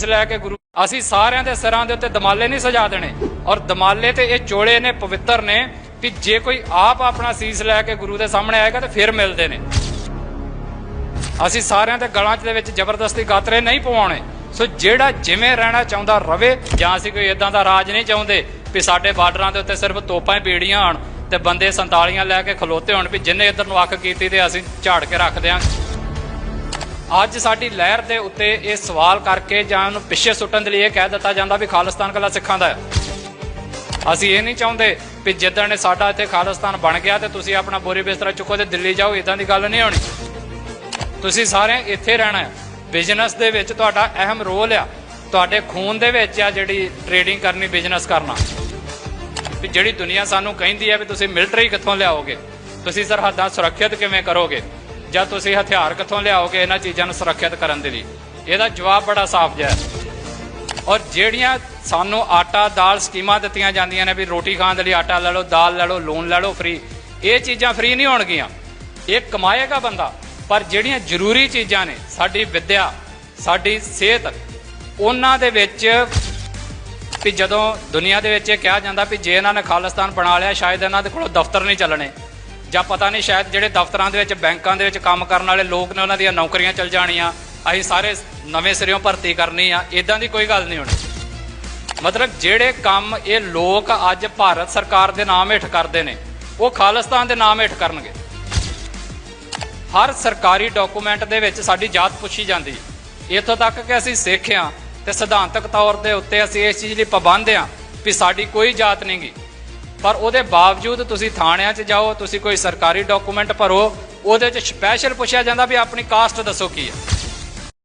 ਇਸ ਲੈ ਕੇ ਗੁਰੂ, ਅਸੀਂ ਸਾਰਿਆਂ ਦੇ ਸਿਰਾਂ ਦੇ ਉੱਤੇ ਦਮਾਲੇ ਨਹੀਂ ਸਜਾ ਦੇਣੇ। ਔਰ ਦਮਾਲੇ ਤੇ ਇਹ ਚੋਲੇ ਨੇ, ਪਵਿੱਤਰ ਨੇ ਕਿ ਜੇ ਕੋਈ ਆਪ ਆਪਣਾ ਸੀਸ ਲੈ ਕੇ ਗੁਰੂ ਦੇ ਸਾਹਮਣੇ ਆਏਗਾ ਤੇ ਫਿਰ ਮਿਲਦੇ ਨੇ। ਅਸੀਂ ਸਾਰਿਆਂ ਦੇ ਗਲਾਂ 'ਚ ਦੇ ਵਿੱਚ ਜ਼ਬਰਦਸਤੀ ਗਾਤਰੇ ਨਹੀਂ ਪਵਾਉਣੇ। ਸੋ ਜਿਹੜਾ ਜਿਵੇਂ ਰਹਿਣਾ ਚਾਹੁੰਦਾ ਰਵੇ, ਜਾਂ ਅਸੀਂ ਕੋਈ ਇਦਾਂ ਦਾ ਰਾਜ ਨਹੀਂ ਚਾਹੁੰਦੇ ਵੀ ਸਾਡੇ ਬਾਰਡਰਾਂ ਦੇ ਉੱਤੇ ਸਿਰਫ ਤੋਪਾਂ ਹੀ ਬੀੜੀਆਂ ਹੋਣ ਤੇ ਬੰਦੇ ਸੰਤਾਲੀਆਂ ਲੈ ਕੇ ਖਲੋਤੇ ਹੋਣ ਵੀ ਜਿੰਨੇ ਇੱਧਰ ਨੂੰ ਅੱਖ ਕੀਤੀ ਤੇ ਅਸੀਂ ਝਾੜ ਕੇ ਰੱਖ ਦਿਆਂਗੇ। ਅੱਜ ਸਾਡੀ ਲਹਿਰ ਦੇ ਉੱਤੇ ਇਹ ਸਵਾਲ ਕਰਕੇ ਜਾਂ ਉਹਨੂੰ ਪਿੱਛੇ ਸੁੱਟਣ ਦੇ ਲਈ ਇਹ ਕਹਿ ਦਿੱਤਾ ਜਾਂਦਾ ਵੀ ਖਾਲਿਸਤਾਨ ਕੱਲਾ ਸਿੱਖਾਂ ਦਾ ਹੈ। ਅਸੀਂ ਇਹ ਨਹੀਂ ਚਾਹੁੰਦੇ ਵੀ ਜਿੱਦਣ ਇਹ ਸਾਡਾ ਇੱਥੇ ਖਾਲਿਸਤਾਨ ਬਣ ਗਿਆ ਤੇ ਤੁਸੀਂ ਆਪਣਾ ਬੋਰੀ ਬਿਸਤਰਾ ਚੁੱਕੋ ਤੇ ਦਿੱਲੀ ਜਾਓ ਇਦਾਂ ਦੀ ਗੱਲ ਨਹੀਂ ਹੋਣੀ। ਤੁਸੀਂ ਸਾਰੇ ਇੱਥੇ ਰਹਿਣਾ ਹੈ। ਬਿਜ਼ਨਸ ਦੇ ਵਿੱਚ ਤੁਹਾਡਾ ਅਹਿਮ ਰੋਲ ਆ। ਤੁਹਾਡੇ ਖੂਨ ਦੇ ਵਿੱਚ ਆ ਜਿਹੜੀ ਟਰੇਡਿੰਗ ਕਰਨੀ ਬਿਜ਼ਨਸ ਕਰਨਾ। ਵੀ ਜਿਹੜੀ ਦੁਨੀਆ ਸਾਨੂੰ ਕਹਿੰਦੀ ਹੈ ਵੀ ਤੁਸੀਂ ਮਿਲਟਰੀ ਕਿੱਥੋਂ ਲਿਆਓਗੇ? ਤੁਸੀਂ ਸਰਹੱਦਾਂ ਸੁਰੱਖਿਅਤ ਕਿਵੇਂ ਕਰੋਗੇ? ਜਾਂ ਤੁਸੀਂ ਹਥਿਆਰ ਕਿੱਥੋਂ ਲਿਆਓਗੇ ਇਹਨਾਂ ਚੀਜ਼ਾਂ ਨੂੰ ਸੁਰੱਖਿਅਤ ਕਰਨ ਦੇ ਲਈ? ਇਹਦਾ ਜਵਾਬ ਬੜਾ ਸਾਫ਼ ਜਿਹਾ ਔਰ ਜਿਹੜੀਆਂ ਸਾਨੂੰ ਆਟਾ, ਦਾਲ ਸਕੀਮਾਂ ਦਿੱਤੀਆਂ ਜਾਂਦੀਆਂ ਨੇ ਵੀ ਰੋਟੀ ਖਾਣ ਦੇ ਲਈ ਆਟਾ ਲੈ ਲਓ, ਦਾਲ ਲੈ ਲਓ, ਲੂਣ ਲੈ ਲਓ ਫ੍ਰੀ ਇਹ ਚੀਜ਼ਾਂ ਫ੍ਰੀ ਨਹੀਂ ਹੋਣਗੀਆਂ। ਇਹ ਕਮਾਏਗਾ ਬੰਦਾ। ਪਰ ਜਿਹੜੀਆਂ ਜ਼ਰੂਰੀ ਚੀਜ਼ਾਂ ਨੇ, ਸਾਡੀ ਵਿੱਦਿਆ, ਸਾਡੀ ਸਿਹਤ, ਉਹਨਾਂ ਦੇ ਵਿੱਚ ਵੀ ਜਦੋਂ ਦੁਨੀਆ ਦੇ ਵਿੱਚ ਇਹ ਕਿਹਾ ਜਾਂਦਾ ਵੀ ਜੇ ਇਹਨਾਂ ਨੇ ਖਾਲਿਸਤਾਨ ਬਣਾ ਲਿਆ, ਸ਼ਾਇਦ ਇਹਨਾਂ ਦੇ ਕੋਲੋਂ ਦਫ਼ਤਰ ਨਹੀਂ ਚੱਲਣੇ। ਜਾਂ ਪਤਾ ਨਹੀਂ ਸ਼ਾਇਦ ਜਿਹੜੇ ਦਫ਼ਤਰਾਂ ਦੇ ਵਿੱਚ, ਬੈਂਕਾਂ ਦੇ ਵਿੱਚ ਕੰਮ ਕਰਨ ਵਾਲੇ ਲੋਕ ਨੇ ਉਹਨਾਂ ਦੀਆਂ ਨੌਕਰੀਆਂ ਚੱਲ ਜਾਣੀਆਂ। ਅਸੀਂ ਸਾਰੇ ਨਵੇਂ ਸਿਰਿਓਂ ਭਰਤੀ ਕਰਨੀ ਆ। ਇਦਾਂ ਦੀ ਕੋਈ ਗੱਲ ਨਹੀਂ ਹੋਣੀ। ਮਤਲਬ ਜਿਹੜੇ ਕੰਮ ਇਹ ਲੋਕ ਅੱਜ ਭਾਰਤ ਸਰਕਾਰ ਦੇ ਨਾਮ ਹੇਠ ਕਰਦੇ ਨੇ, ਉਹ ਖਾਲਿਸਤਾਨ ਦੇ ਨਾਮ ਹੇਠ ਕਰਨਗੇ। ਹਰ ਸਰਕਾਰੀ ਡਾਕੂਮੈਂਟ ਦੇ ਵਿੱਚ ਸਾਡੀ ਜਾਤ ਪੁੱਛੀ ਜਾਂਦੀ ਹੈ। ਇੱਥੋਂ ਤੱਕ ਕਿ ਅਸੀਂ ਸਿੱਖ ਹਾਂ ਤੇ ਸਿਧਾਂਤਕ ਤੌਰ ਦੇ ਉੱਤੇ ਅਸੀਂ ਇਸ ਚੀਜ਼ ਲਈ ਪਾਬੰਦ ਹਾਂ ਵੀ ਸਾਡੀ ਕੋਈ ਜਾਤ ਨਹੀਂਗੀ ਪਰ ਉਹਦੇ ਬਾਵਜੂਦ ਤੁਸੀਂ ਥਾਣਿਆਂ 'ਚ ਜਾਓ, ਤੁਸੀਂ ਕੋਈ ਸਰਕਾਰੀ ਡਾਕੂਮੈਂਟ ਭਰੋ, ਉਹਦੇ 'ਚ ਸਪੈਸ਼ਲ ਪੁੱਛਿਆ ਜਾਂਦਾ ਵੀ ਆਪਣੀ ਕਾਸਟ ਦੱਸੋ ਕੀ ਹੈ।